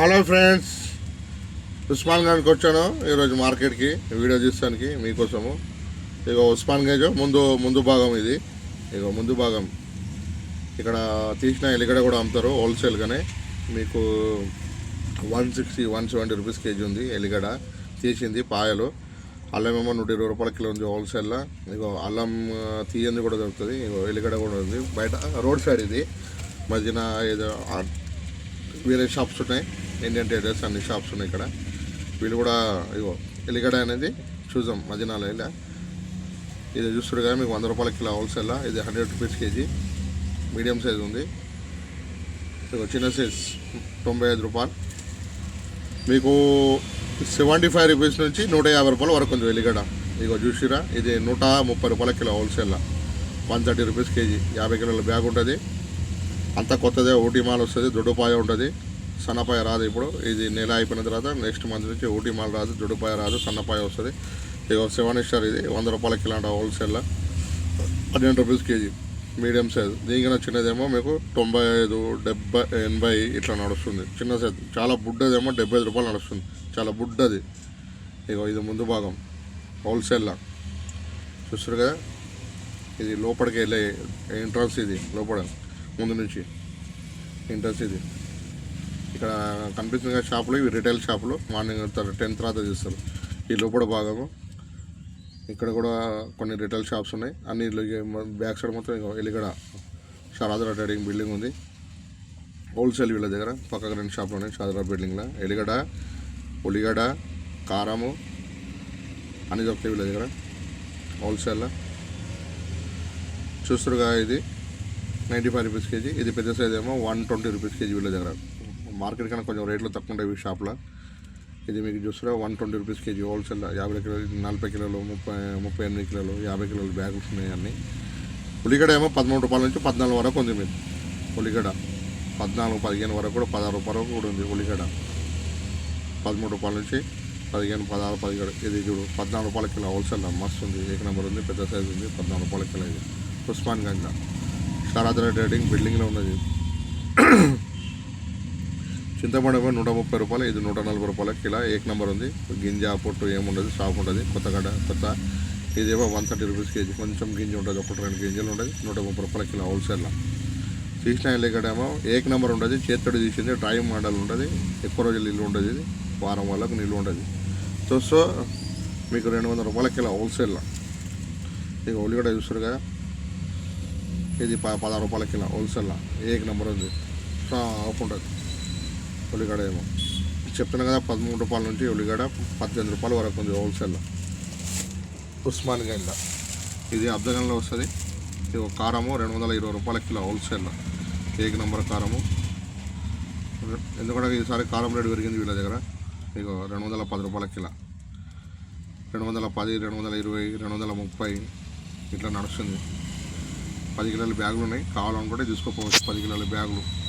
Hello friends Osman గంజ్కి వచ్చాను ఈరోజు మార్కెట్కి వీడియో తీస్తానికి మీకోసము. ఇక ఉస్మాన్ గంజ్ ముందు ముందు భాగం ఇది. ఇగో ముందు భాగం. ఇక్కడ తీసిన ఎలిగడ కూడా అమ్ముతారు హోల్సేల్గానే. మీకు one sixty one seventy rupees KG ఉంది ఎలిగడ. తీసింది పాయలు. అల్లం ఏమో నూట ఇరవై రూపాయల కిలో ఉంది హోల్సేల్లో. ఇగో అల్లం తీయంది కూడా దొరుకుతుంది. ఇగో ఎల్లిగడ్డ కూడా ఉంది. బయట రోడ్ సైడ్ ఇది. మధ్యన ఏదో వేరే షాప్స్ ఉన్నాయి. ఇండియన్ ట్రేడర్స్ అన్ని షాప్స్ ఉన్నాయి ఇక్కడ. వీళ్ళు కూడా ఇగో ఎలిగడ అనేది చూసాం మదీనాలో ఇలా ఇది చూస్తారు కదా మీకు వంద రూపాయల కిలో హోల్సేల్ ఇది hundred rupees KG medium size ఉంది. ఇగో చిన్న సైజ్ తొంభై ఐదు రూపాయలు. మీకు సెవెంటీ ఫైవ్ రూపీస్ నుంచి నూట యాభై రూపాయల వరకు ఉంది ఎలిగడ ఇగో చూసిరా ఇది నూట ముప్పై రూపాయల kilo wholesale one thirty rupees KG యాభై కిలోల బ్యాగ్ ఉంటుంది. అంతా కొత్తదే ఊటీ మాల్ వస్తుంది దొడ్డుపాయ ఉంటుంది. సన్నపాయ రాదు ఇప్పుడు. ఇది నెల అయిపోయిన తర్వాత నెక్స్ట్ మంత్ నుంచి ఊటీ మాల్ రాదు జుడుపాయ రాదు సన్నపాయ వస్తుంది. ఇక సెవెన్ స్టార్ ఇది వంద రూపాయల కిలో హోల్సేల్లో పన్నెండు రూపీస్ కేజీ మీడియం సైజ్ దీనికన్నా చిన్నదేమో మీకు తొంభై ఐదు డెబ్బై ఎనభై ఇట్లా నడుస్తుంది. చిన్న సైజ్ చాలా బుడ్డదేమో డెబ్బై ఐదు రూపాయలు నడుస్తుంది. చాలా బుడ్డది. ఇగో ఇది ముందు భాగం హోల్సేల్లా చూస్తారు కదా? ఇది లోపలికి వెళ్ళే ఎంట్రన్స్ ఇది లోపల ముందు నుంచి. ఎంట్రన్స్ ఇది. ఇక్కడ కనిపిస్తుంది షాపులు ఇవి రిటైల్ షాపులు. మార్నింగ్ టెన్ తర్వాత చేస్తారు. ఈ లోపల భాగము. ఇక్కడ కూడా కొన్ని రిటైల్ షాప్స్ ఉన్నాయి. అన్ని బ్యాక్ సైడ్ మొత్తం ఎలిగడ షారాదరా ట్రేడింగ్ బిల్డింగ్ ఉంది. హోల్సేల్ వీళ్ళ దగ్గర. పక్కన రెండు షాపులు ఉన్నాయి. షారాదరా బిల్డింగ్లో ఎలిగడ ఉలిగడ కారము అన్ని దొరుకుతాయి వీళ్ళ దగ్గర. హోల్సేల్లో చూస్తురుగా ఇది. Ninety five rupees KG. ఇది పెద్ద సైజ్ ఏమో వన్ ట్వంటీ రూపీస్ కేజీ వీళ్ళ దగ్గర. మార్కెట్ కన్నా కొంచెం రేట్లు తక్కువ ఉండేవి షాప్లో. ఇది మీకు చూస్తారా one twenty rupees KG wholesale యాభై కిలోలు నలభై కిలోలు ముప్పై ముప్పై ఎనిమిది కిలోలు యాభై కిలోలు బ్యాగులు ఉన్నాయి అన్నీ. ఉల్లిగడ్డ ఏమో పదమూడు రూపాయల నుంచి పద్నాలుగు వరకు ఉంది మీరు ఉల్లిగడ్డ పద్నాలుగు పదిహేను వరకు కూడా పదహారు రూపాయల వరకు కూడా ఉంది ఉల్లిగడ్డ. పదమూడు రూపాయల నుంచి పదిహేను పదహారు పదిహేడు. ఇది చూడు పద్నాలుగు రూపాయల కిలో హోల్సేల్ మస్తు ఉంది. ఏక నెంబర్ ఉంది పెద్ద సైజ్ ఉంది పద్నాలుగు రూపాయల కిలో ఇది. ఉస్మాన్ గంగా షారాద్ర ట్రేడింగ్ బిల్డింగ్లో ఉన్నది. చింతపండు నూట ముప్పై రూపాయలు ఇది నూట నలభై రూపాయల. కిలో ఏక్ నెంబర్ ఉంది. గింజ పొట్టు ఏముండదు షాప్ ఉంటుంది. కొత్తగడ్డ కొత్త. ఇదేమో వన్ థర్టీ రూపీస్ కేజీ. కొంచెం గింజ ఉంటుంది ఒకటి రెండు గింజలు ఉంటుంది. నూట ముప్పై రూపాయల కిలో హోల్సేల్లో తీసిన ఏమో ఏక్ నెంబర్ ఉంటుంది. చేత్తడి తీసింది టైం మోడల్ ఉంటుంది. ఎక్కువ రోజులు నిల్వ ఉంటుంది ఇది. వారం వాళ్ళకు నీళ్ళు ఉంటుంది. సో సో మీకు రెండు వందల రూపాయల కిలో హోల్సేల్లో ఇక ఉల్లిగడ్డ చూస్తారు కదా. ఇది ప పదహారు రూపాయల కిలో హోల్సేల్లో ఏక్ నెంబర్ ఉంది. ఆఫ్ ఉంటుంది. ఉల్లిగడ ఏమో చెప్తున్నా కదా పదమూడు రూపాయల నుంచి ఉల్లిగడ పద్దెనిమిది రూపాయల వరకు ఉంది హోల్సేల్లో ఉస్మాన్ గంజ ఇది అబ్దగంలో వస్తుంది. ఇది ఒక కారము రెండు వందల ఇరవై రూపాయల కిలో హోల్సేల్లో కేక్ నెంబర్ కారము. ఎందుకంటే ఈసారి కారం రేటు పెరిగింది వీళ్ళ దగ్గర. మీకు రెండు వందల పది రూపాయల కిలో. రెండు వందల పది రెండు వందల ఇరవై రెండు వందల ముప్పై ఇట్లా నడుస్తుంది. పది కిలోల బ్యాగులు ఉన్నాయి. కావాలనుకుంటే తీసుకోపోవచ్చు. పది కిలోల బ్యాగులు.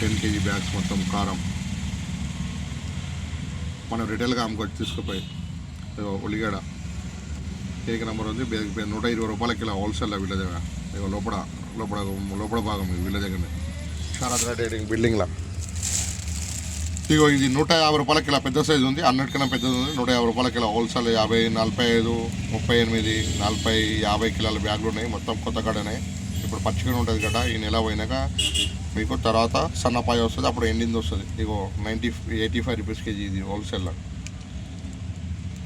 టెన్ కేజీ బ్యాగ్స్ మొత్తం కారం. మనం రిటైల్గా అమ్ముకొచ్చి తీసుకుపోయి ఇగో ఉల్లిగడ్డ. కేక్ నెంబర్ ఉంది నూట ఇరవై రూపాయల కిలో హోల్సేల్ వీళ్ళ దగ్గర. ఇగో లోపల లోపల లోపల భాగం వీళ్ళ దగ్గరనే. శారదా ట్రేడింగ్ బిల్డింగ్లో ఇగో ఇది నూట యాభై రూపాయల కిలో పెద్ద సైజు ఉంది అన్నిటికన్నా పెద్దది ఉంది. నూట యాభై రూపాయల కిలో హోల్సేల్ యాభై నలభై ఐదు ముప్పై ఎనిమిది నలభై యాభై కిలోల బ్యాగులు ఉన్నాయి మొత్తం కొత్త కడనే ఇప్పుడు పచ్చిగా ఉంటుంది కదా ఈ నెల పోయినాక మీకు తర్వాత సన్నపాయ వస్తుంది అప్పుడు ఎండింది వస్తుంది. ఇగో ninety eighty five rupees KG ఇది హోల్సేల్లో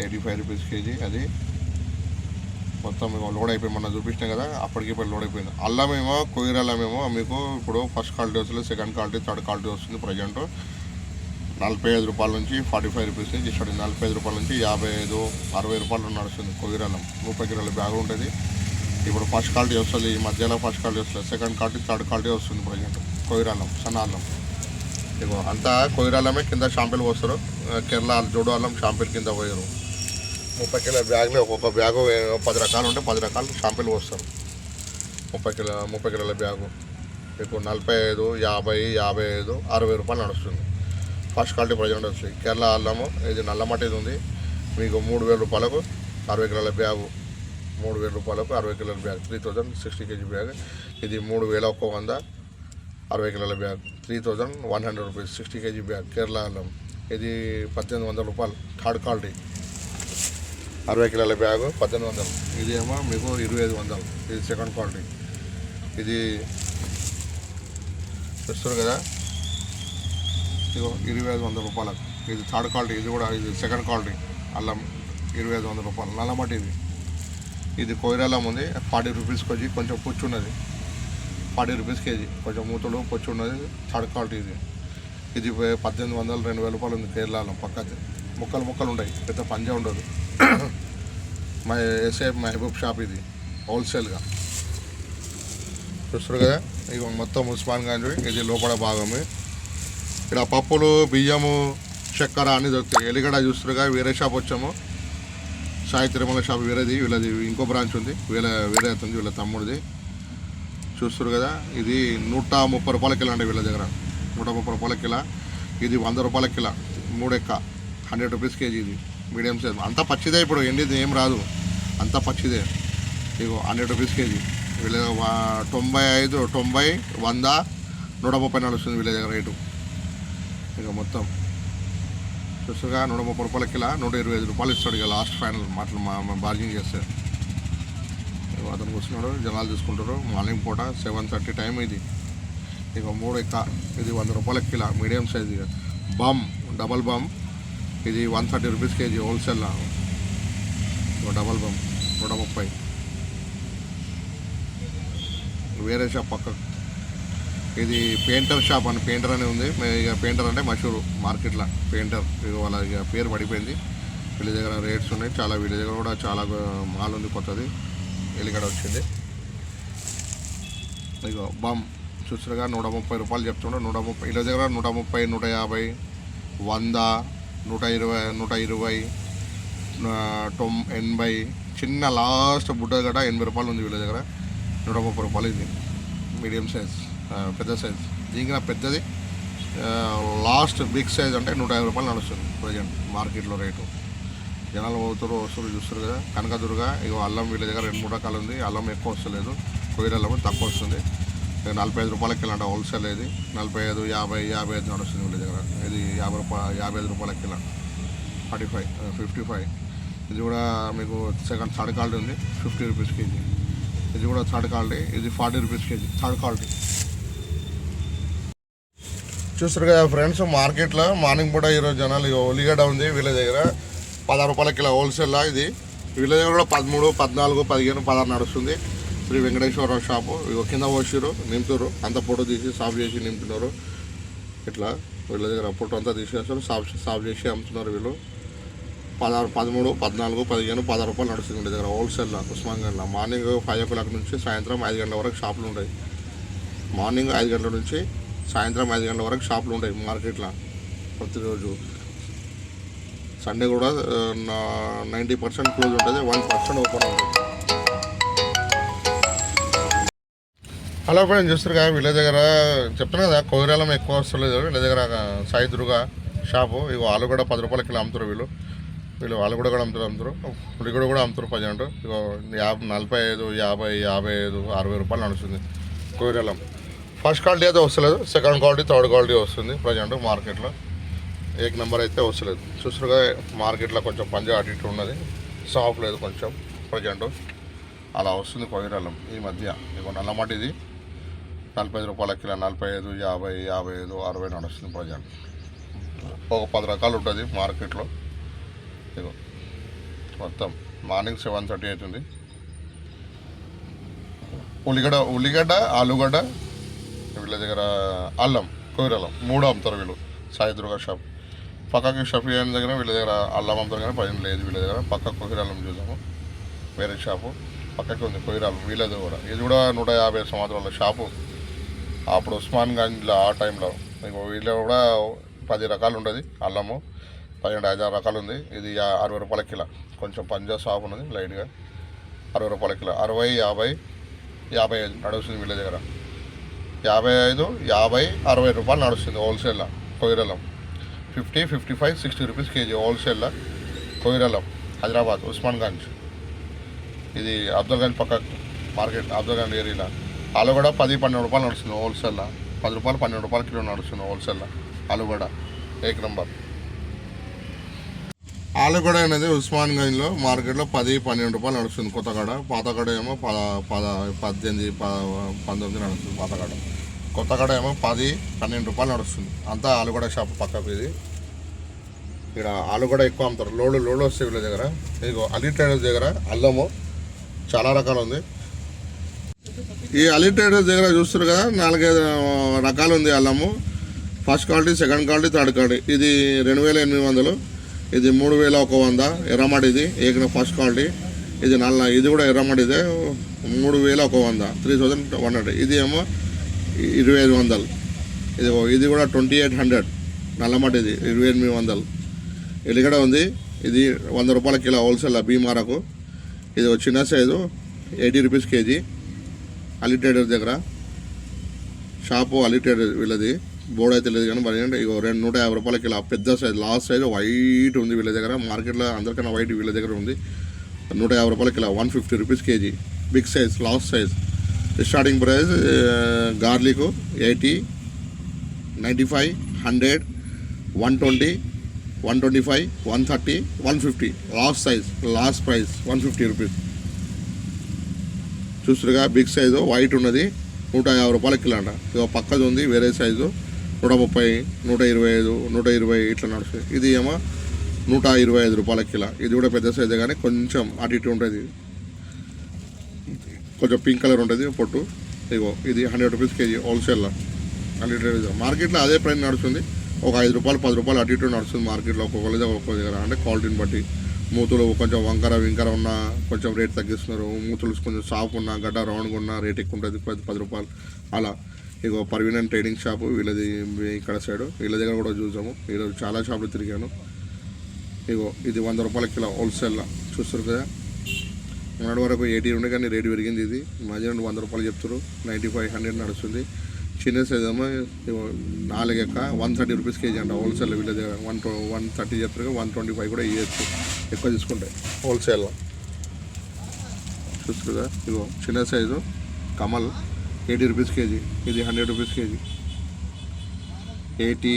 ఎయిటీ ఫైవ్ రూపీస్ కేజీ అది. మొత్తం మీకు లోడ్ అయిపోయి మొన్న చూపించినా కదా అప్పటికి ఇప్పుడు లోడ్ అయిపోయింది. అల్లం ఏమో కొయ్యర ఏమో మీకు ఇప్పుడు ఫస్ట్ క్వాలిటీ వస్తుంది సెకండ్ క్వాలిటీ థర్డ్ క్వాలిటీ వస్తుంది ప్రజెంట్ నలభై ఐదు రూపాయల నుంచి ఫార్టీ ఫైవ్ రూపీస్ నుంచి స్టార్ట్ నలభై ఐదు రూపాయల నుంచి యాభై ఐదు అరవై రూపాయలు నడుస్తుంది కొయ్యర అల్లం. ముప్పై కిలోల బ్యాగ్ ఉంటుంది. ఇప్పుడు ఫస్ట్ క్వాలిటీ వస్తుంది ఈ మధ్యలో ఫస్ట్ క్వాలిటీ వస్తుంది సెకండ్ క్వాలిటీ థర్డ్ క్వాలిటీ వస్తుంది ప్రజెంట్ కొయ్యర అల్లం సన్న అల్లం. ఇగో అంతా కొయ్యర కింద షాంపిల్ పోస్తారు కేరళ జోడు అల్లం షాంపిల్ కింద పోయారు. ముప్పై కిలో బ్యాగ్లో ఒక్కొక్క బ్యాగు పది రకాలు ఉంటే పది రకాలు షాంపిల్ పోస్తారు. ముప్పై కిలో ముప్పై కిలోల బ్యాగు. మీకు నలభై ఐదు యాభై యాభై ఐదు అరవై రూపాయలు నడుస్తుంది. ఫస్ట్ క్వాలిటీ ప్రజెంట్ వస్తుంది. కేరళ అల్లము ఇది నల్లమట్టి ఇది ఉంది. మీకు మూడు వేల రూపాయలకు అరవై కిలోల బ్యాగు. మూడు వేల రూపాయలకు అరవై కిలోల bag three thousand sixty KG bag. ఇది మూడు వేల ఒక్క వంద అరవై కిలోల bag three thousand one hundred rupees sixty KG bag Kerala అల్లం ఇది పద్దెనిమిది వందల రూపాయలు థర్డ్ క్వాలిటీ. అరవై కిలోల బ్యాగ్ పద్దెనిమిది వందలు. ఇది ఏమో మీకు ఇరవై ఐదు వందలు. ఇది సెకండ్ క్వాలిటీ. ఇది చూస్తారు కదా? ఇదిగో ఇరవై ఐదు వందల రూపాయలకు. ఇది థర్డ్ క్వాలిటీ. ఇది కూడా ఇది సెకండ్ క్వాలిటీ. అల్లం ఇరవై ఐదు వందల రూపాయలు. నల్లమట్టి ఇది. ఇది కొయిరాలం ఉంది. ఫార్టీ రూపీస్కి వచ్చి కొంచెం పుచ్చు ఉన్నది. ఫార్టీ రూపీస్ కేజీ కొంచెం మూతలు పుచ్చు ఉన్నది. థర్డ్ క్వాలిటీ ఇది. ఇది పద్దెనిమిది వందలు రెండు వేల రూపాయలు ఉంది కేరళలో పక్కది ముక్కలు ముక్కలు ఉంటాయి పెద్ద పంజా ఉండదు. మా ఎస్ఐ మహబూబ్ షాప్ ఇది హోల్సేల్గా. చూస్తారు కదా? ఇక మొత్తం ఉస్మాన్ గంజ్ ఇది లోపల భాగమే ఇక్కడ పప్పులు బియ్యము చక్కెర అన్నీ దొరుకుతాయి. ఎలిగడ చూస్తారుగా వేరే షాప్ వచ్చాము. సాయి తిరుమల షాప్ వేరేది వీళ్ళది ఇంకో బ్రాంచ్ ఉంది. వీళ్ళ వేరే అవుతుంది వీళ్ళ తమ్ముడిది. చూస్తారు కదా ఇది నూట ముప్పై రూపాయల కిలో అండి వీళ్ళ దగ్గర. నూట ముప్పై రూపాయల కిలో. ఇది వంద రూపాయల కిలో. మూడెక్క హండ్రెడ్ రూపీస్ కేజీ ఇది. Medium size. అంతా పచ్చిదే ఇప్పుడు ఎండిది ఏం రాదు. అంతా పచ్చిదే. ఇగో హండ్రెడ్ రూపీస్ కేజీ. వీళ్ళ దగ్గర తొంభై ఐదు తొంభై వంద నూట ముప్పై నడుస్తుంది వీళ్ళ దగ్గర రేటు. ఇక మొత్తం. ఫ్రెష్గా నూట ముప్పై రూపాయల కిలో నూట ఇరవై ఐదు రూపాయలు ఇస్తాడు ఇక లాస్ట్ ఫైనల్ మాటలు మా బార్గింగ్ చేస్తే. అతను కూర్చున్నాడు జనాలు చూసుకుంటారు మార్నింగ్ పూట సెవెన్ థర్టీ టైం ఇది. ఇక మూడు ఎక్క ఇది వంద రూపాయల కిలో మీడియం సైజ్ ఇక. బమ్ డబల్ బమ్ ఇది one thirty rupees KG wholesale double bum నూట ముప్పై. వేరే షాప్ పక్క ఇది పెయింటర్ షాప్ అని పెయింటర్ అని ఉంది. ఇక పెయింటర్ అంటే మషూరు మార్కెట్లో పెయింటర్. వాళ్ళ ఇక పేరు పడిపోయింది. వీళ్ళ దగ్గర రేట్స్ ఉన్నాయి. చాలా వీళ్ళ దగ్గర కూడా చాలా మాల్ ఉంది కొత్తది. ఎలిగడ వచ్చింది. ఇక బామ్ చూసారుగా నూట ముప్పై రూపాయలు చెప్తుండే. నూట ముప్పై వీళ్ళ దగ్గర నూట ముప్పై నూట యాభై వంద నూట ఇరవై నూట ఇరవై తొం ఎనభై చిన్న లాస్ట్ బుడ్డ గడ ఎనభై రూపాయలు ఉంది వీళ్ళ దగ్గర. నూట ముప్పై రూపాయలు ఇది. Medium size. పెద్ద సైజ్ దీనికి పెద్దది లాస్ట్ బిగ్ సైజ్ అంటే నూట యాభై రూపాయలు నడుస్తుంది ప్రజెంట్ మార్కెట్లో రేటు. జనాలు పోతారు వస్తువులు చూస్తారు కదా. కనకదుర్గ ఇక అల్లం వీళ్ళ దగ్గర రెండు మూడు రకాలు ఉంది. అల్లం ఎక్కువ వస్తలేదు. కొయ్యర అల్లం తక్కువ వస్తుంది. నలభై ఐదు రూపాయలకి వెళ్ళండి హోల్సేల్ ఇది నలభై ఐదు యాభై యాభై ఐదు నడుస్తుంది వీళ్ళ దగ్గర. ఇది యాభై రూపాయలు యాభై ఐదు రూపాయలకి వెళ్ళండి ఫార్టీ ఫైవ్ ఫిఫ్టీ ఫైవ్ ఇది కూడా మీకు సెకండ్ థర్డ్ క్వాలిటీ ఉంది. Fifty rupees KG. ఇది కూడా థర్డ్ క్వాలిటీ ఇది forty rupees KG. Third quality చూస్తారు కదా ఫ్రెండ్స్ మార్కెట్లో మార్నింగ్ పూట ఈరోజు జనాలు ఇగో ఉల్లిగడ్డ ఉంది వీళ్ళ దగ్గర. పదహారు రూపాయల కిలో హోల్సేల్లా ఇది. వీళ్ళ దగ్గర కూడా పదమూడు పద్నాలుగు పదిహేను పదహారు నడుస్తుంది. శ్రీ వెంకటేశ్వర షాపు. ఇగో కింద పోసిరు నింపుతారు అంత ఫోటో తీసి సాఫ్ చేసి నింపుతున్నారు. ఇట్లా వీళ్ళ దగ్గర ఫోటో అంతా తీసేస్తారు. సాఫ్ సాఫ్ చేసి అమ్ముతున్నారు వీళ్ళు. పదహారు పదమూడు పద్నాలుగు పదిహేను పదహారు రూపాయలు నడుస్తుంది వీళ్ళ దగ్గర హోల్సేల్లో Usman morning five o'clock నుంచి సాయంత్రం ఐదు గంటల వరకు షాపులు ఉంటాయి. మార్నింగ్ ఐదు గంటల నుంచి సాయంత్రం ఐదు గంటల వరకు షాపులు ఉంటాయి మార్కెట్లో ప్రతిరోజు. సండే కూడా నైంటీ పర్సెంట్ క్లోజ్ ఉంటుంది వన్ పర్సెంట్ ఓపెన్ ఉంటుంది. హలో ఫ్రెండ్స్ చూస్తారు కదా వీళ్ళ దగ్గర చెప్తున్నా కదా కొయిరాలం ఎక్కువ వస్తలేదు. వీళ్ళ దగ్గర సాయి దుర్గా షాపు ఇగ వాళ్ళు కూడా పది రూపాయల కిలో అమ్ముతారు వీళ్ళు. వీళ్ళు వాళ్ళు కూడా అమ్ముతారు అమ్ముతారు ఉల్లిగడ్డ కూడా అమ్ముతారు ప్రజెంట్ ఇగో యాభై నలభై ఐదు యాభై యాభై ఐదు అరవై రూపాయలు నడుస్తుంది కొయిరాలం ఫస్ట్ క్వాలిటీ అయితే వస్తలేదు. సెకండ్ క్వాలిటీ థర్డ్ క్వాలిటీ వస్తుంది ప్రజెంట్ మార్కెట్లో. ఏక్ నెంబర్ అయితే వస్తలేదు. చూసారుగా మార్కెట్లో కొంచెం పంజా అటు ఇటు ఉన్నది. సాఫ్ లేదు కొంచెం ప్రజెంట్. అలా వస్తుంది కొయ్యరల్లం ఈ మధ్య. ఇగో నల్లమట్టి ఇది. నలభై ఐదు రూపాయల కిలో నలభై ఐదు యాభై యాభై ఐదు అరవై నడుస్తుంది ప్రజెంట్. ఒక పది రకాలు ఉంటుంది మార్కెట్లో. ఇగో మొత్తం మార్నింగ్ సెవెన్ థర్టీ అవుతుంది. ఉల్లిగడ్డ ఉల్లిగడ్డ ఆలుగడ్డ వీళ్ళ దగ్గర అల్లం కూరలం మూడు అమ్ముతారు వీళ్ళు. సాయి దుర్గా షాప్. పక్కకి షఫీ అని దగ్గర వీళ్ళ దగ్గర అల్లం అమ్ముతారు కానీ పైన లేదు. వీళ్ళ దగ్గర పక్క కొహిరాలం చూసాము. వేరే షాపు. పక్కకి ఉంది కొహిరాలం వీళ్ళది కూడా. ఇది కూడా నూట యాభై సంవత్సరాల షాపు. అప్పుడు ఉస్మాన్ గంజ్లో ఆ టైంలో. ఇక వీళ్ళ కూడా పది రకాలు ఉంటుంది అల్లము. పన్నెండు ఐదు ఆరు రకాలు ఉంది. ఇది అరవై రూపాయల కిలో. కొంచెం పంజా షాప్ ఉన్నది లైట్గా. అరవై రూపాయల కిలో. అరవై యాభై యాభై ఐదు నడుస్తుంది వీళ్ళ దగ్గర. యాభై ఐదు యాభై అరవై రూపాయలు నడుస్తుంది హోల్సేల్లో కొయిరలం fifty fifty five sixty rupees KG హోల్సేల్లో కొయిరలం హైదరాబాద్ ఉస్మాన్ గంజ్ ఇది అబ్దుల్ గంజ్ పక్క మార్కెట్ అబ్దుల్ గంజ్ ఏరియాలో. ఆలు కూడా పది పన్నెండు రూపాయలు నడుస్తుంది హోల్సేల్లో పది రూపాయలు పన్నెండు రూపాయల కిలో నడుస్తుంది హోల్సేల్లో ఆలుగడ్డ. ఏక్ నెంబర్. ఆలుగడ అనేది ఉస్మాన్ గంజ్లో మార్కెట్లో పది పన్నెండు రూపాయలు నడుస్తుంది కొత్తగడ పాతగడ ఏమో పద పద పద్దెనిమిది ప పంతొమ్మిది నడుస్తుంది పాతగడ కొత్తగడ ఏమో పది పన్నెండు రూపాయలు నడుస్తుంది. అంతా ఆలుగడ షాప్ పక్కకు ఇది. ఇక్కడ ఆలుగడ ఎక్కువ అమ్ముతారు. లోడు లోడు వస్తాయి వీళ్ళ దగ్గర. ఇదిగో అలీ ట్రేడర్స్ దగ్గర అల్లము చాలా రకాలు ఉంది. ఈ అలీ ట్రేడర్స్ దగ్గర చూస్తారు కదా నాలుగైదు రకాలు ఉంది అల్లము. First quality second quality third quality. ఇది రెండు వేల ఎనిమిది వందలు. ఇది మూడు వేల ఒక వంద ఎర్రమడి ఇది ఏకన ఫస్ట్ క్వాలిటీ. ఇది నల్ల ఇది కూడా ఎర్రమడిదే మూడు వేల ఒక వంద త్రీ థౌజండ్ వన్ హండ్రెడ్ ఇది ఏమో ఇరవై ఐదు వందలు. ఇది ఇది కూడా ట్వంటీ ఎయిట్ హండ్రెడ్ నల్లమటి ఇది ఇరవై ఎనిమిది వందలు. ఎలిగడ ఉంది ఇది వంద రూపాయల కిలో హోల్సేల్ బీమారకు ఇది చిన్న size eighty rupees KG. Ali trader దగ్గర. షాపు అలీ ట్రేడర్ వీళ్ళది. బోర్డు అయితే లేదు కానీ మరి ఏంటంటే రెండు నూట యాభై రూపాయల కిలో పెద్ద సైజ్ లాస్ట్ సైజ్ వైట్ ఉంది వీళ్ళ దగ్గర. మార్కెట్లో అందరికన్నా వైట్ వీళ్ళ దగ్గర ఉంది. నూట యాభై రూపాయల kilo one fifty rupees KG. Big size last size. Starting price garlic eighty ninety five hundred one twenty one twenty five one thirty one fifty last size last price one fifty rupees చూస్తుగా big size white ఉన్నది. నూట యాభై రూపాయల kilo అంట ఇక పక్కది ఉంది వేరే size. నూట ముప్పై నూట ఇరవై ఐదు నూట ఇరవై ఇట్లా నడుస్తుంది ఇది ఏమో నూట ఇరవై ఐదు రూపాయల కిలో. ఇది కూడా పెద్ద సైజు కానీ కొంచెం అటు ఇటు ఉంటుంది. కొంచెం పింక్ కలర్ ఉంటుంది పొట్టు. ఇగో ఇది హండ్రెడ్ రూపీస్ కేజీ హోల్సేల్లో హండ్రెడ్ రూపీస్ మార్కెట్లో అదే ప్రైస్ నడుస్తుంది. ఒక ఐదు రూపాయలు పది రూపాయలు అటు ఇటు నడుస్తుంది మార్కెట్లో. ఒక్కొక్క దగ్గర ఒక్కొక్క దగ్గర. అంటే క్వాలిటీని బట్టి. మూతులు కొంచెం వంకర వింకర ఉన్న కొంచెం రేట్ తగ్గిస్తున్నారు. మూతులు కొంచెం సాఫ్ ఉన్న గడ్డ రౌండ్గా ఉన్న రేట్ ఎక్కువ ఉంటుంది. పది పది రూపాయలు. అలా. ఇగో పర్వీనన్ ట్రేడింగ్ షాపు వీళ్ళది ఇక్కడ సైడు వీళ్ళ దగ్గర కూడా చూసాము. ఈరోజు చాలా షాపులు తిరిగాను. ఇగో ఇది వంద రూపాయల కిలో హోల్సేల్లో చూస్తారు కదా? మొన్నటి వరకు ఎయిటీ ఉండే కానీ రేటు పెరిగింది ఇది. మధ్య నుండి వంద రూపాయలు చెప్తారు నైంటీ ఫైవ్ హండ్రెడ్ నడుస్తుంది. చిన్న సైజ్ ఏమో ఇగో నాలుగు ఎక్క వన్ థర్టీ రూపీస్ కేజీ అంట హోల్సేల్ వీళ్ళ దగ్గర. వన్ వన్ థర్టీ చెప్తారు వన్ ట్వంటీ ఫైవ్ కూడా ఇవ్వచ్చు ఎక్కువ తీసుకుంటే హోల్సేల్లో చూస్తారు కదా? ఇగో చిన్న size Kamal. Eighty rupees KG. ఇది hundred rupees KG. Eighty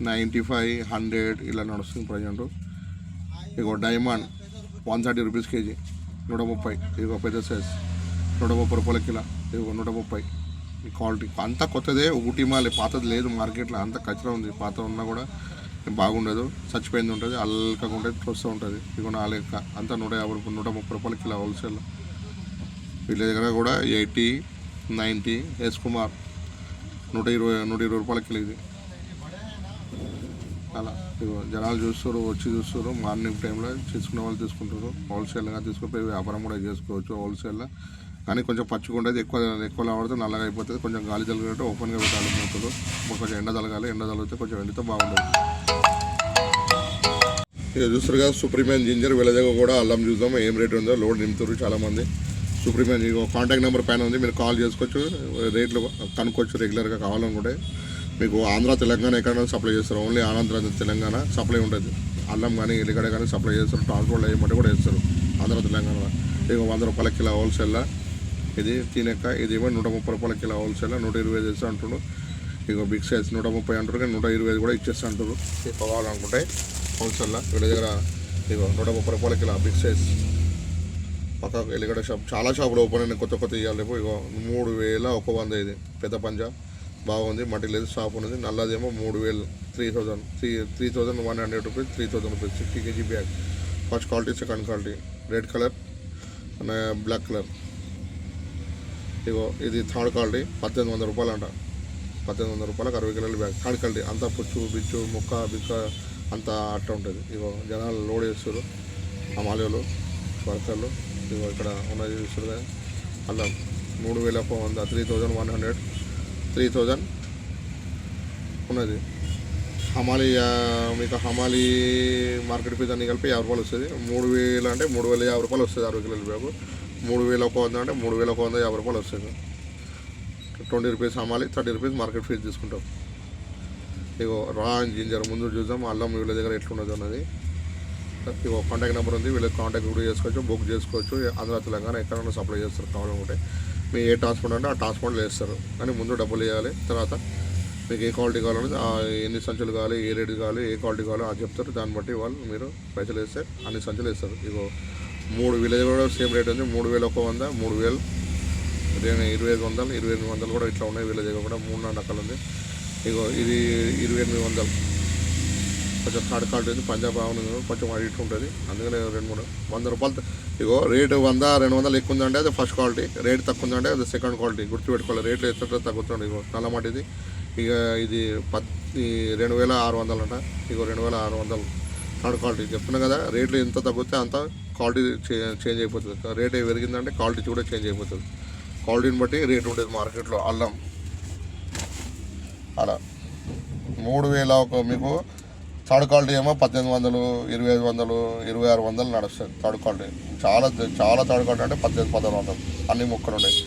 ninety five hundred ఇలా నడుస్తుంది ప్రజెంట్. ఇక diamond one thirty rupees KG. నూట ముప్పై. ఇదిగో పెద్ద సైజ్. నూట ముప్పై రూపాయల కిలో. ఇదిగో నూట ముప్పై. ఈ క్వాలిటీ అంతా కొత్తదే. ఊటీ మాలే పాతది లేదు మార్కెట్లో. అంత కచరా ఉంది. పాత ఉన్నా కూడా బాగుండదు. చచ్చిపోయింది ఉంటుంది. అల్కగా ఉంటుంది. వస్తూ ఉంటుంది. ఇదిగో నా లెక్క అంతా నూట యాభై రూపాయలు నూట ముప్పై రూపాయల కిలో హోల్సేల్ వీళ్ళ దగ్గర కూడా ఎయిటీ నైంటీ ఎస్ కుమార్. నూట ఇరవై నూట ఇరవై రూపాయల కిలో ఇది. అలా. జనాలు చూస్తారు వచ్చి చూస్తారు మార్నింగ్ టైంలో తీసుకునే వాళ్ళు తీసుకుంటారు హోల్సేల్గా తీసుకుపోయి వ్యాపారం కూడా చేసుకోవచ్చు హోల్సేల్లో కానీ కొంచెం పచ్చుకుంటుంది ఎక్కువ ఎక్కువ లాడితే నల్లగా అయిపోతుంది. కొంచెం గాలి తగిలినట్టు ఓపెన్గా పెట్టాలి మూతలు. కొంచెం ఎండ తలగాలి ఎండ తగిలితే కొంచెం ఎండితే బాగుంటుంది ఇక చూస్తారు కదా సుప్రీమియం జింజర్ వీళ్ళ దగ్గర కూడా అల్లం చూద్దాం ఏం రేట్ ఉందో లోడ్ నింపుతారు చాలామంది. సుప్రీం కాంటాక్ట్ నెంబర్ పైన ఉంది. మీరు కాల్ చేసుకోవచ్చు. రేట్లు కనుక్కోవచ్చు రెగ్యులర్గా కావాలనుకుంటే. మీకు ఆంధ్ర తెలంగాణ ఎక్కడ సప్లై చేస్తారు. ఓన్లీ ఆంధ్ర తెలంగాణ సప్లై ఉంటుంది అల్లం కానీ ఎల్లిగడ్డ కానీ సప్లై చేస్తారు. ట్రాన్స్పోర్ట్ అయ్యమంటే కూడా వేస్తారు. ఆంధ్ర తెలంగాణ. ఇక వంద రూపాయల కిలో హోల్సేల్లో. ఇది తినెక్క ఇది ఏమో నూట ముప్పై రూపాయల కిలో హోల్సేల్లో. నూట ఇరవై ఐదు వేస్తా అంటున్నాడు ఇక బిగ్ సైజ్ నూట ముప్పై అంటారు కానీ నూట ఇరవై ఐదు కూడా ఇచ్చేస్తా అంటారు కావాలనుకుంటే హోల్సేల్లా. వీళ్ళ దగ్గర ఇగో నూట ముప్పై రూపాయల కిలో బిగ్ సైజ్. పక్క ఎల్లిగడ్డ షాప్. చాలా షాపులు ఓపెన్ అయినాయి. కొత్త కొత్త ఇవ్వాలి ఇగో మూడు వేల ఒక వంద ఇది. పెద్ద పంజా. బాగుంది. మట్టి లేదు. షాప్ ఉన్నది. నల్లదేమో మూడు వేలు. Three thousand three three thousand one hundred rupees three thousand rupees. Sixty KG bag. First quality second quality. Red colour black colour. ఇగో ఇది థర్డ్ క్వాలిటీ. పద్దెనిమిది వందల రూపాయలు అంట పద్దెనిమిది వందల రూపాయలకు అరవై కిలోల బ్యాగ్. Third quality. అంతా పుచ్చు బిచ్చు ముక్క బిక్క అంతా అట్ట ఉంటుంది. ఇగో జనాలు లోడ్ చేస్తారు అమాలయోలు వర్కర్లు ఇదిగో ఇక్కడ ఉన్నది చూస్తారు కదా అల్లం మూడు వేల ఫోర్ వంద three thousand one hundred three thousand ఉన్నది. హమాలి మీకు హమాలి మార్కెట్ ఫీజ్ అన్ని కలిపి యాభై రూపాయలు వస్తుంది. మూడు వేలు అంటే మూడు వేల యాభై రూపాయలు వస్తుంది అరవై కిలోల బ్యాగు మూడు వేల ఒక వంద అంటే మూడు వేల ఒక వంద యాభై రూపాయలు వస్తుంది. ట్వంటీ రూపీస్ హమాలి థర్టీ రూపీస్ మార్కెట్ ఫీజ్ తీసుకుంటాం. ఇగో రా జింజర్ ముందు చూద్దాం. అల్లం వీళ్ళ దగ్గర ఎట్లున్నది అన్నది. ఇగో కాంటాక్ట్ నెంబర్ ఉంది. వీళ్ళకి కాంటాక్ట్ కూడా చేసుకోవచ్చు బుక్ చేసుకోవచ్చు. ఆంధ్ర తెలంగాణ ఎక్కడైనా సప్లై చేస్తారు కావాలనుకుంటే. మీ ఏ ట్రాన్స్పోర్ట్ అంటే ఆ ట్రాన్స్పోర్ట్లో వేస్తారు. కానీ ముందు డబ్బులు వేయాలి. తర్వాత మీకు ఏ క్వాలిటీ కావాలనేది ఎన్ని సంచులు కావాలి ఏ రేటు కావాలి ఏ క్వాలిటీ కావాలో అది చెప్తారు. దాన్ని బట్టి వాళ్ళు మీరు పైసలు వేస్తే అన్ని సంచులు వేస్తారు. ఇగో మూడు విలేజ్ కూడా సేమ్ రేట్ ఉంది. మూడు వేలు ఒక వంద మూడు వేలు ఇరవై ఇరవై ఐదు వందలు ఇరవై ఎనిమిది వందలు కూడా ఇట్లా ఉన్నాయి. వీళ్ళ దగ్గర కూడా మూడు నాలుగు రకాలు ఉంది. ఇగో ఇది ఇరవై ఎనిమిది వందలు. కొంచెం థర్డ్ క్వాలిటీ ఉంది పంజాబ్ ఆవును కొంచెం అటు ఉంటుంది. అందుకనే రెండు మూడు వంద రూపాయలు ఇగో రేటు వంద రెండు వందలు ఎక్కువ ఉందంటే అది ఫస్ట్ క్వాలిటీ రేట్ తక్కువ ఉందంటే అది సెకండ్ క్వాలిటీ గుర్తుపెట్టుకోవాలి రేట్లు ఎత్తుంటే తగ్గుతుంది ఇగో నల్లమాట ఇది ఇక ఇది పత్తి రెండు వేల ఆరు వందలు అంట ఇగో రెండు వేల ఆరు వందలు థర్డ్ క్వాలిటీ చెప్తున్నా కదా రేట్లు ఎంత తగ్గితే అంత క్వాలిటీ చేంజ్ అయిపోతుంది. రేట్ పెరిగిందంటే క్వాలిటీ కూడా చేంజ్ అయిపోతుంది. క్వాలిటీని బట్టి రేట్ ఉండేది మార్కెట్లో అల్లం. అలా. మూడు వేల ఒక మీకు థర్డ్ క్వాలిటీ ఏమో పద్దెనిమిది వందలు ఇరవై ఐదు వందలు ఇరవై ఆరు వందలు నడుస్తుంది థర్డ్ క్వాలిటీ. చాలా చాలా థర్డ్ క్వాలిటీ అంటే పద్దెనిమిది పదహారు వందలు అన్ని ముక్కలు ఉన్నాయి.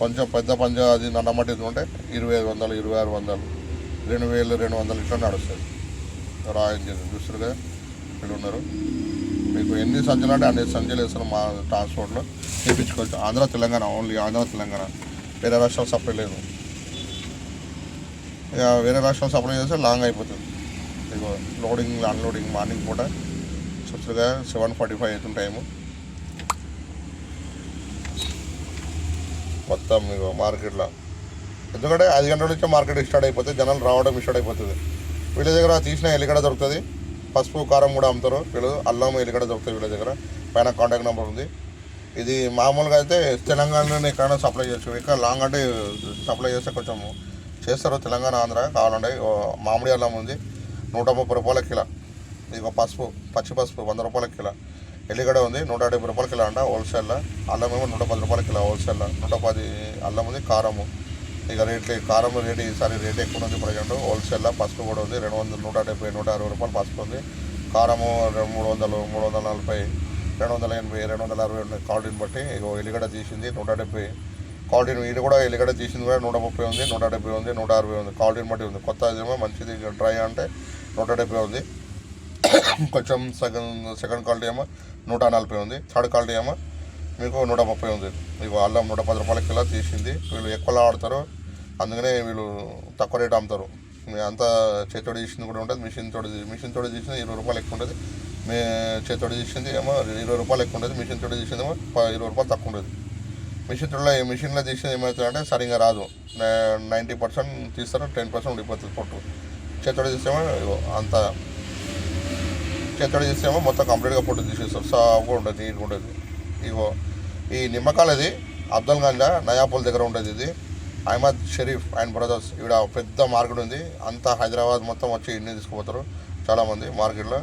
కొంచెం పెద్ద పంజ అది నన్నమట్టి ఉంటే ఇరవై ఐదు వందలు ఇరవై ఆరు వందలు రెండు వేలు రెండు వందలు ఇట్లా నడుస్తుంది రా ఇంజిన్ చూస్తారు కదా ఇక్కడ ఉన్నారు. మీకు ఎన్ని సంచులు అంటే అన్ని సంచులు వేస్తారు మా ట్రాన్స్పోర్ట్లో. తెప్పించుకోవచ్చు. ఆంధ్ర తెలంగాణ ఓన్లీ ఆంధ్ర తెలంగాణ. వేరే రాష్ట్రాలు సప్లై లేదు. ఇక వేరే రాష్ట్రాలు సప్లై చేస్తే లాంగ్ అయిపోతుంది. ఇక లోడింగ్ అన్లోడింగ్ మార్నింగ్ పూట. సులుగా సెవెన్ ఫార్టీ ఫైవ్ అవుతుంది టైము మొత్తం మీకు మార్కెట్లో ఎందుకంటే ఐదు గంటల నుంచి మార్కెట్ స్టార్ట్ అయిపోతే జనాలు రావడం స్టార్ట్ అయిపోతుంది. వీళ్ళ దగ్గర తీసిన ఎల్లిగడ దొరుకుతుంది. పసుపు కారం కూడా అమ్ముతారు వీళ్ళు. అల్లం ఎల్లిగడ దొరుకుతుంది వీళ్ళ దగ్గర. పైన కాంటాక్ట్ నెంబర్ ఉంది. ఇది మామూలుగా అయితే తెలంగాణలోనే ఎక్కడైనా సప్లై చేయొచ్చు. ఇక్కడ లాంగ్ అంటే సప్లై చేస్తే కొంచెం చేస్తారు. తెలంగాణ ఆంధ్ర కావాలంటే మామిడి అల్లం ఉంది. నూట ముప్పై రూపాయల కిలో. ఇక పసుపు పచ్చి పసుపు వంద రూపాయల కిలో. ఎల్లిగడ్డ ఉంది నూట డెబ్బై రూపాయల కిలో అంట హోల్సేల్లో అల్లం ఏమో నూట పది రూపాయల కిలో హోల్సేల్లో నూట పది అల్లం ఉంది కారము. ఇక రేట్లు కారం రేటు ఈసారి రేట్ ఎక్కువ ఉంది ప్రజెంట్. హోల్సేల్లో పసుపు కూడా ఉంది రెండు వందలు నూట డెబ్బై నూట అరవై రూపాయలు పసుపు ఉంది. కారము మూడు వందలు మూడు వందల నలభై రెండు వందల ఎనభై రెండు వందల అరవై ఉన్నాయి క్వాలిటీని బట్టి. ఇక ఎల్లిగడ్డ తీసింది నూట డెబ్బై క్వాలిటీని ఇది కూడా ఎల్లిగడ్డ తీసింది కూడా నూట ముప్పై ఉంది నూట డెబ్బై ఉంది నూట అరవై ఉంది క్వాలిటీని బట్టి ఉంది. కొత్త ఏమో మంచిది డ్రై అంటే నూట డెబ్బై ఉంది. కొంచెం సెకండ్ సెకండ్ క్వాలిటీ ఏమో నూట నలభై ఉంది. థర్డ్ క్వాలిటీ ఏమో మీకు నూట ముప్పై ఉంది. మీకు అల్లం నూట పది రూపాయల కిలో తీసింది. వీళ్ళు ఎక్కువ ఆడతారు అందుకనే వీళ్ళు తక్కువ రేట్ అమ్ముతారు. మీ అంతా చేతోడి తీసింది కూడా ఉంటుంది. మిషన్ తోటి మిషన్ తోటి తీసింది ఇరవై రూపాయలు ఎక్కువ ఉంటుంది. మీ చేతోడి తీసింది ఏమో ఇరవై రూపాయలు ఎక్కువ ఉంటుంది. మిషన్ తోటి తీసింది ఏమో ప- ఇరవై రూపాయలు తక్కువ ఉంటుంది. మిషన్ తోటిలో మిషన్లో తీసింది ఏమవుతుందంటే సరిగా రాదు. నైంటీ పర్సెంట్ తీస్తారు. టెన్ పర్సెంట్ ఉండిపోతుంది పొట్టు. చేతోడి చేసామో అంత చేతోడి తీసేమో మొత్తం కంప్లీట్గా పొట్టు తీసేస్తారు. సాఫ్గా ఉంటుంది నీట్గా ఉంటుంది. ఇగో ఈ నిమ్మకాలది అబ్దుల్ గంజా నయాపూల్ దగ్గర ఉంటుంది ఇది. అహ్మద్ షరీఫ్ అండ్ బ్రదర్స్ ఇక్కడ పెద్ద మార్కెట్ ఉంది. అంతా హైదరాబాద్ మొత్తం వచ్చి ఇండియా తీసుకుపోతారు చాలామంది మార్కెట్లో.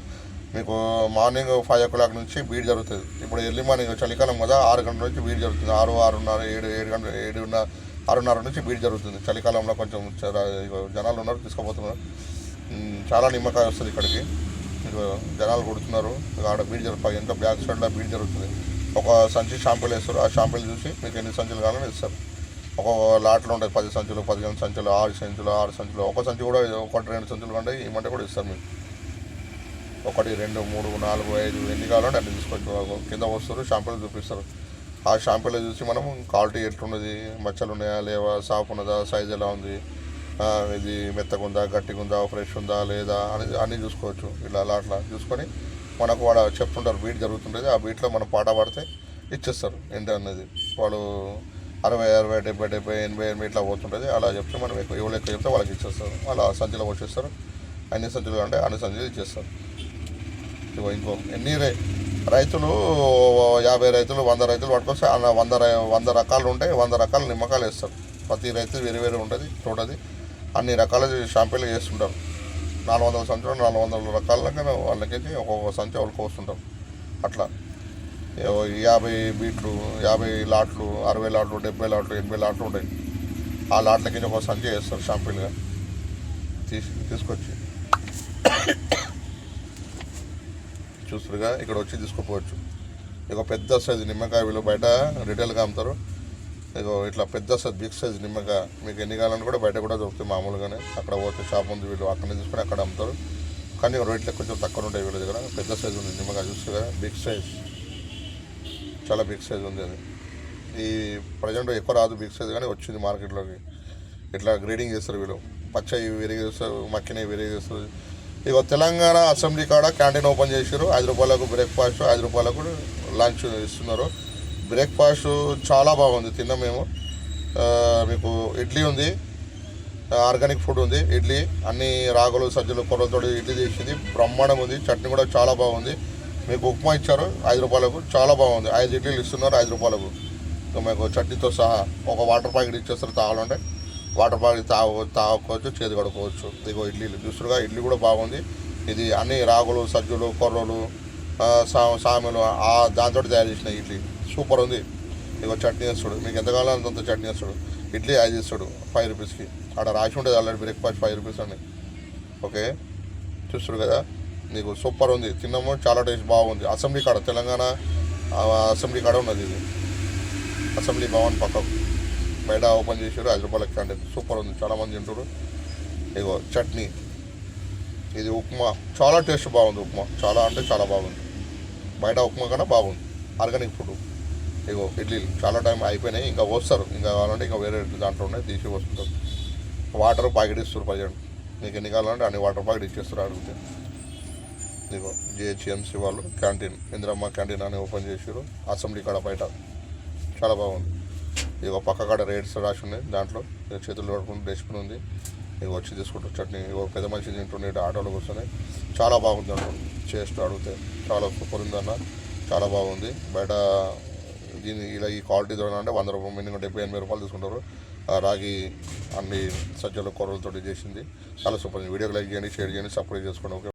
మీకు మార్నింగ్ ఫైవ్ ఓ క్లాక్ నుంచి బీడ్ జరుగుతుంది. ఇప్పుడు ఎర్లీ మార్నింగ్ చలికాలం కదా ఆరు గంటల నుంచి బీడ్ జరుగుతుంది. ఆరు ఆరున్నర ఏడు ఏడు గంటల ఏడున్నర ఆరున్నర నుంచి బీడ్ జరుగుతుంది. చలికాలంలో కొంచెం జనాలు ఉన్నారు తీసుకుపోతున్నారు. చాలా నిమ్మకాయ వస్తుంది ఇక్కడికి. జనాలు కొడుతున్నారు. ఆడ బీడ్ జరుగుతుంది ఎంత బ్యాక్ సైడ్లో బీడ్ జరుగుతుంది. ఒక సంచి షాంపూలు వేస్తారు. ఆ షాంపులు చూసి మీకు ఎన్ని సంచులు కావాలని ఇస్తారు. ఒక లాట్లో ఉంటాయి పది సంచులు పదిహేను సంచులు ఆరు సంచులు ఆరు సంచులు. ఒక సంచి కూడా ఒకటి రెండు సంచులు కంటే ఇవ్వమంటే కూడా ఇస్తారు మీకు. ఒకటి రెండు మూడు నాలుగు ఐదు ఎన్ని కావాలంటే అన్ని తీసుకొచ్చి కింద వస్తారు షాంపులు చూపిస్తారు. ఆ షాంపూలో చూసి మనం క్వాలిటీ ఎట్లున్నది మచ్చలు ఉన్నాయా లేవా సాఫ్ ఉన్నదా సైజ్ ఎలా ఉంది ఇది మెత్తగుందా గట్టిగుందా గట్టిగా ఉందా ఫ్రెష్ ఉందా లేదా అని అన్నీ చూసుకోవచ్చు. ఇలా అలా అట్లా చూసుకొని మనకు వాడు చెప్తుంటారు బీట్ జరుగుతుంటుంది ఆ బీట్లో మనం పాట పాడితే ఇచ్చేస్తారు. ఏంటి అనేది వాళ్ళు అరవై అరవై డెబ్బై డెబ్బై ఎనభై ఎనభై ఇట్లా పోతుంటుంది. అలా చెప్తే మనం ఎక్కువ ఎవరు ఎక్కువ చెప్తే వాళ్ళకి ఇచ్చేస్తారు. అలా సంచులు వచ్చేస్తారు అన్ని సంచులు అంటే అన్ని సంచులు ఇచ్చేస్తారు. ఇంకో ఎన్ని రైతులు యాభై రైతులు వంద రైతులు పట్టుకొస్తే అలా వంద వంద రకాలు ఉంటాయి వంద రకాల నిమ్మకాయలు వేస్తారు. ప్రతి రైతు వేరు వేరు ఉంటుంది తోటది. అన్ని రకాల షాంపూలు చేస్తుంటారు. నాలుగు వందల సంచులు నాలుగు వందల రకాలకి వాళ్ళకైతే ఒక్కొక్క సంచి వాళ్ళకి వస్తుంటారు అట్లా. యాభై బీట్లు యాభై లాట్లు అరవై లాట్లు డెబ్బై లాట్లు ఎనభై లాట్లు ఉంటాయి. ఆ లాట్లకి ఒక సంచి వేస్తారు షాంపీలుగా. తీసి తీసుకొచ్చి. చూస్తుగా ఇక్కడ వచ్చి తీసుకుపోవచ్చు. ఇక పెద్ద సైజు నిమ్మకాయ వీళ్ళు బయట రిటైల్గా అమ్ముతారు. ఇక ఇట్లా పెద్ద సైజ్ బిగ్ సైజ్ నిమ్మకాయ. మీకు ఎన్ని కావాలని కూడా బయట కూడా దొరుకుతాయి మామూలుగానే. అక్కడ పోతే షాప్ ఉంది వీళ్ళు అక్కడనే తీసుకొని అక్కడ అమ్ముతారు. కానీ రేట్లు కొంచెం తక్కువ ఉంటాయి వీళ్ళ దగ్గర. పెద్ద సైజు ఉంది నిమ్మకాయ చూస్తుగా బిగ్ సైజ్. చాలా బిగ్ సైజ్ ఉంది అది. ఈ ప్రజెంట్ ఎక్కువ రాదు బిగ్ సైజ్ కానీ వచ్చింది మార్కెట్లోకి. ఇట్లా గ్రేడింగ్ చేస్తారు వీళ్ళు. పచ్చవి వేరే చేస్తారు మక్కినవి వేరే చేస్తారు. ఇక తెలంగాణ అసెంబ్లీ కాడ క్యాంటీన్ ఓపెన్ చేసారు ఐదు రూపాయలకు బ్రేక్ఫాస్ట్ ఐదు రూపాయలకు లంచ్ ఇస్తున్నారు. బ్రేక్ఫాస్ట్ చాలా బాగుంది తిన్నాం మేము. మీకు ఇడ్లీ ఉంది ఆర్గానిక్ ఫుడ్ ఉంది ఇడ్లీ అన్ని రాగులు సజ్జలు కొర్రలతో ఇడ్లీ చేసింది. బ్రహ్మాండం ఉంది చట్నీ కూడా చాలా బాగుంది. మీకు ఉప్మా ఇచ్చారు ఐదు రూపాయలకు చాలా బాగుంది. ఐదు ఇడ్లీలు ఇస్తున్నారు ఐదు రూపాయలకు. మీకు చట్నీతో సహా ఒక వాటర్ ప్యాకెట్ ఇచ్చేస్తారు తాగాలంటే. వాటర్ ప్యాకెట్ తాగు తాగుకోవచ్చు చేతి కడుక్కోవచ్చు. ఇదిగో ఇడ్లీలు. చూస్తుగా ఇడ్లీ కూడా బాగుంది. ఇది అన్ని రాగులు సజ్జలు కొర్రలు సా సామెలు ఆ దాంతో తయారు చేసిన ఇడ్లీ. సూపర్ ఉంది. ఇగో చట్నీ వేస్తాడు మీకు ఎంత కావాలో అంత చట్నీ వేస్తాడు ఇడ్లీ ఐదు ఇస్తాడు ఫైవ్ రూపీస్కి అక్కడ రాసి ఉంటుంది ఆల్రెడీ బ్రేక్ఫాస్ట్ ఫైవ్ రూపీస్ అని. ఓకే చూస్తాడు కదా? నీకు సూపర్ ఉంది. తిన్నాము చాలా టేస్ట్ బాగుంది. అసెంబ్లీ కాడ తెలంగాణ అసెంబ్లీ కాడ ఉన్నది ఇది. అసెంబ్లీ భవన్ పక్కకు. బయట ఓపెన్ చేసారు ఐదు రూపాయలకి క్యాంటీన్ సూపర్ ఉంది చాలామంది తింటారు ఇగో చట్నీ ఇది ఉప్మా చాలా టేస్ట్ బాగుంది ఉప్మా చాలా అంటే చాలా బాగుంది. బయట ఉప్మా కన్నా బాగుంది ఆర్గానిక్ ఫుడ్. ఇగో ఇడ్లీలు చాలా టైం అయిపోయినాయి ఇంకా వస్తారు ఇంకా కావాలంటే ఇంకా వేరే దాంట్లో ఉన్నాయి తీసి వస్తుంటారు. వాటర్ ప్యాకెట్ ఇస్తారు ప్రజెంట్ నీకు ఎన్ని కావాలంటే అన్ని వాటర్ ప్యాకెట్ ఇచ్చేస్తారు అడిగితే. ఇదిగో జిహెచ్ఎంసీ వాళ్ళు క్యాంటీన్ ఇందిరమ్మ క్యాంటీన్ అని ఓపెన్ చేసారు అసెంబ్లీ కాడ బయట. చాలా బాగుంది. ఇక పక్క కాడ రేట్స్ రాసి ఉన్నాయి. దాంట్లో చేతులు పడుకుంటూ డస్ట్బిన్ ఉంది. ఇక వచ్చి తీసుకుంటారు చట్నీ ఇక పెద్ద మనిషి తింటుండే ఇటు ఆటోలో కూర్చొని చాలా బాగుంది అంటారు చేస్తూ అడిగితే చాలా సూపర్ ఉందన్న చాలా బాగుంది. బయట దీని ఇలా ఈ క్వాలిటీ చూడాలంటే వంద రూపాయలు మినిమం డెబ్బై ఎనభై రూపాయలు తీసుకుంటారు. రాగి అన్ని సజ్జలు కొర్రలతోటి చేసింది. చాలా సూపర్ ఉంది. వీడియోకి లైక్ చేయండి షేర్ చేయండి సపోర్ట్ చేసుకోండి. ఓకే.